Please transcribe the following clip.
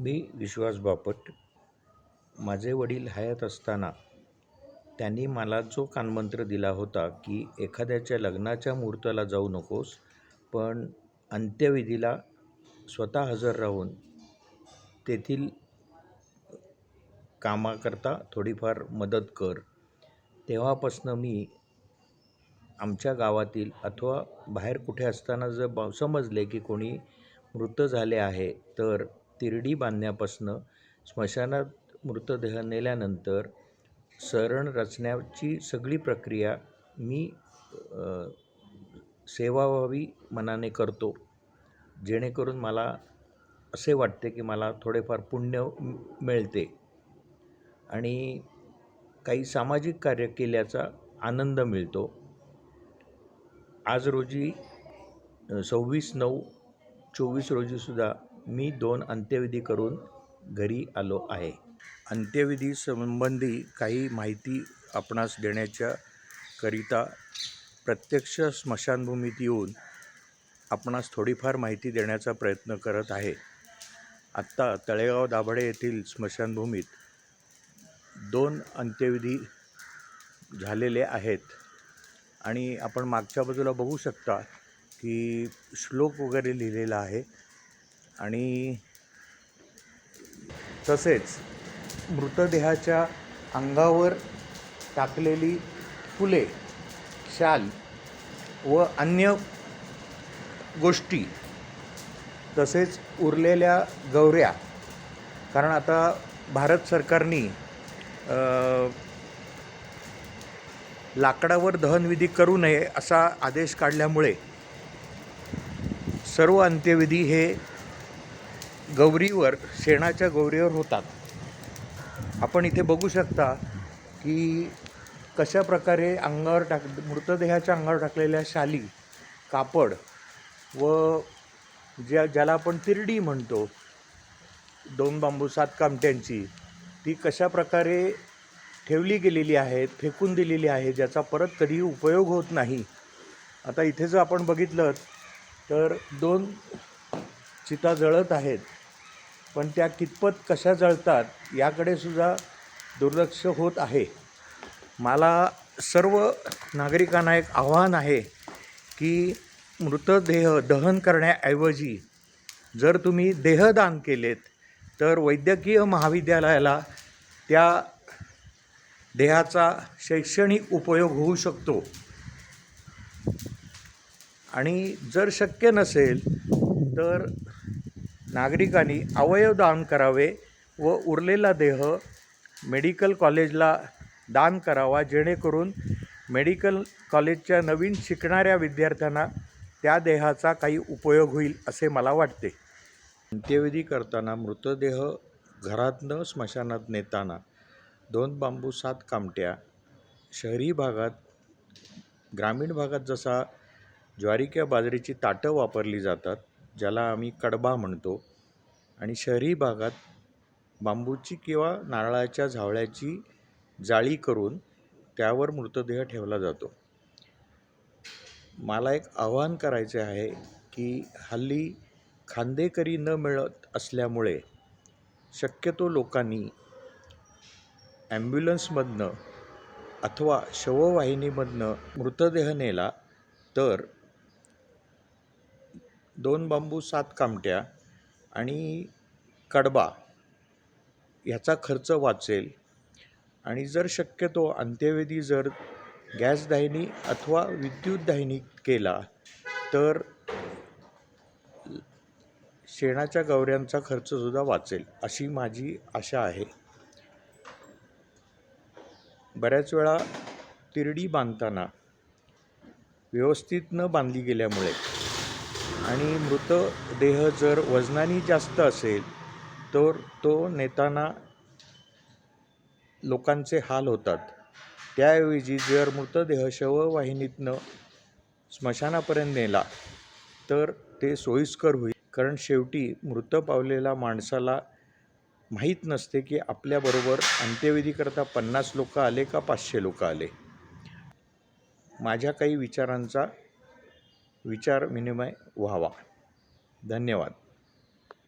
मी विश्वास बापट माझे वडील हयात असताना त्यांनी मला जो कानमंत्र दिला होता की एखाद्याच्या लग्नाच्या मुहूर्ताला जाऊ नकोस पण अंत्यविधीला स्वतः हजर राहून तेथील कामाकरता थोडीफार मदत कर. तेव्हापासनं मी आमच्या गावातील अथवा बाहेर कुठे असताना जर समजले की कोणी मृत झाले आहे तर तिरडी बांधण्यापासनं स्मशानात मृतदेह नेल्यानंतर सरण रचण्याची सगळी प्रक्रिया मी सेवाभावी मनाने करतो. जेणेकरून मला असे वाटते की मला थोडेफार पुण्य मिळते आणि काही सामाजिक कार्य केल्याचा आनंद मिळतो. आज रोजी सव्वीस नऊ चोवीस रोजीसुद्धा मी दोन अंत्यविधी करून घरी आलो आहे. अंत्यविधी संबंधी काही माहिती आपणास देण्याच्या करिता प्रत्यक्ष स्मशानभूमीत येऊन आपणास थोडीफार माहिती देण्याचा प्रयत्न करत आहे. आत्ता तळेगाव दाभाडे येथील स्मशानभूमीत दोन अंत्यविधी झालेले आहेत आणि आपण मागच्या बाजूला बघू शकता की श्लोक वगैरे लिहिलेला आहे. आणि तसेच मृतदेहाच्या अंगावर टाकलेली फुले शाल व अन्य गोष्टी तसेच उरलेल्या गौऱ्या कारण आता भारत सरकारने लाकडावर दहनविधी करू नये असा आदेश काढल्यामुळे सर्व अंत्यविधी हे गौरीवर शेणाच्या गौरीवर होतात. आपण इथे बघू शकता की कशा प्रकारे अंगावर टाक मृतदेहाच्या अंगावर टाकलेल्या शाली कापड व ज्या ज्याला आपण तिरडी म्हणतो दोन बांबू सात कामट्यांची ती कशा प्रकारे ठेवली गेलेली आहेत फेकून दिलेली आहे ज्याचा परत कधीही उपयोग होत नाही. आता इथे जर आपण बघितलं तर दोन चिता जळत आहेत. पण त्या कितपत कशा जळतात याकडे सुद्धा दुर्लक्ष होत आहे. मला सर्व नागरिकांना एक आव्हान आहे की मृतदेह दहन करण्याऐवजी जर तुम्ही देहदान केलेत तर वैद्यकीय महाविद्यालयाला त्या देहाचा शैक्षणिक उपयोग होऊ शकतो. आणि जर शक्य नसेल तर नागरिकांनी अवयव दान करावे व उरलेला देह मेडिकल कॉलेजला दान करावा जेणेकरून मेडिकल कॉलेजच्या नवीन शिकणाऱ्या विद्यार्थ्यांना त्या देहाचा काही उपयोग होईल असे मला वाटते. अंत्यविधी करताना मृतदेह घरातनं स्मशानात नेताना दोन बांबू सात कामट्या शहरी भागात ग्रामीण भागात जसा ज्वारी किंवा बाजरीची ताटं वापरली जातात ज्याला आम्ही कडबा म्हणतो. आणि शहरी भागात बांबूची किंवा नारळाच्या झावळ्याची जाळी करून त्यावर मृतदेह ठेवला जातो. मला एक आव्हान करायचे आहे की हल्ली खांदेकरी न मिळत असल्यामुळे शक्यतो लोकांनी ॲम्ब्युलन्समधनं अथवा शववाहिनीमधनं मृतदेह नेला तर दोन बांबू सात कामट्या आणि कडबा ह्याचा खर्च वाचेल. आणि जर शक्यतो अंत्यविधी जर गॅस दाहिनी अथवा विद्युत दाहिनी केला तर शेणाच्या गवऱ्यांचा खर्चसुद्धा वाचेल अशी माझी आशा आहे. बऱ्याच वेळा तिरडी बांधताना व्यवस्थित न बांधली गेल्यामुळे आणि मृतदेह जर वजनाने जास्त असेल तर तो नेताना लोकांचे हाल होतात. त्याऐवजी जर मृतदेह शववाहिनीतनं स्मशानापर्यंत नेला तर ते सोयीस्कर होईल. कारण शेवटी मृत पावलेला माणसाला माहीत नसते की आपल्याबरोबर अंत्यविधीकरता पन्नास लोक आले का पाचशे लोक आले. माझ्या काही विचारांचा विचार विनिमय व्हावा. धन्यवाद.